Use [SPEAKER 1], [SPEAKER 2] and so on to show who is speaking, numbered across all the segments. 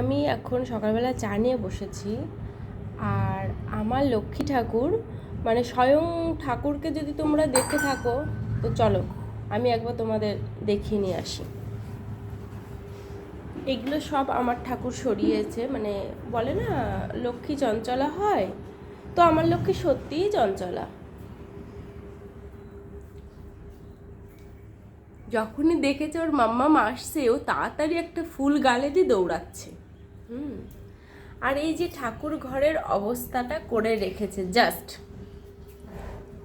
[SPEAKER 1] আমি এখন সকালবেলা চা নিয়ে বসেছি। আর আমার লক্ষ্মী ঠাকুর মানে স্বয়ং ঠাকুরকে যদি তোমরা দেখে থাকো, তো চলো, আমি একবার তোমাদের দেখিয়ে নিয়ে আসি। এগুলো সব আমার ঠাকুর সরিয়েছে মানে বলে না, লক্ষ্মী চঞ্চলা হয়? তো আমার লক্ষ্মী সত্যিই চঞ্চলা। যখনই দেখেছে ওর মাম্মাম আসছে, ও তাড়াতাড়ি একটা ফুল গালে দিয়ে দৌড়াচ্ছে। হুম। আর এই যে ঠাকুর ঘরের অবস্থাটা করে রেখেছে জাস্ট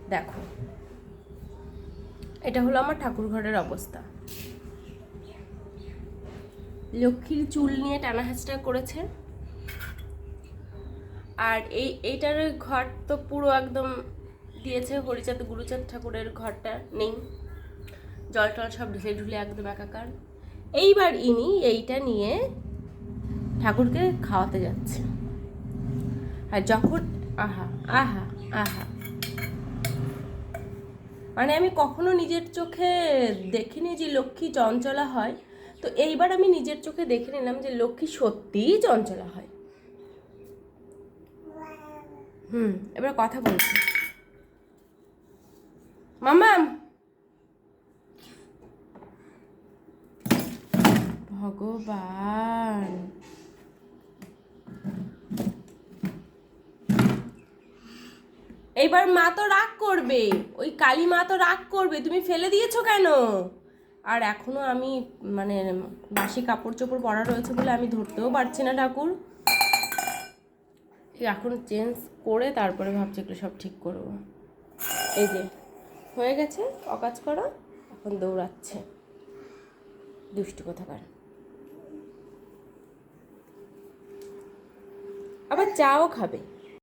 [SPEAKER 1] দেখো। এটা হলো আমার ঠাকুর ঘরের অবস্থা। লক্ষ্মীর চুল নিয়ে টানা হাঁচড়া করেছে আর এই, এইটার ঘর তো পুরো একদম দিয়েছে হরিচাঁদ, গুরুচাঁদ ঠাকুরের ঘরটা নেই। জল টল সব ঢুলে ঢুলে একদম একাকার। এইবার ইনি এইটা নিয়ে ঠাকুরকে খাওয়াতে যাচ্ছে। আর যখন, আহা আহা আহা। মানে আমি কখনো নিজের চোখে দেখিনি যে লক্ষ্মী চঞ্চলা হয়। তো এইবার আমি নিজের চোখে দেখে নিলাম যে লক্ষ্মী সত্যিই চঞ্চলা হয়। হুম, এবার কথা বলছি। মামাম! ভগবান! এইবার মা তো রাগ করবে। ওই কালী মা তো রাগ করবে। তুমি ফেলে দিয়েছ কেন? আর এখনও আমি মানে বাসি কাপড় চোপড় পরা রয়েছে বলে আমি ধরতেও পারছি না ঠাকুর। এখন চেঞ্জ করে তারপরে ভাবছি এগুলো সব ঠিক করব। এই যে, হয়ে গেছে, অকাজ করা, এখন দৌড়াচ্ছে। দুষ্টু কোথাকার। আবার চাও খাবে।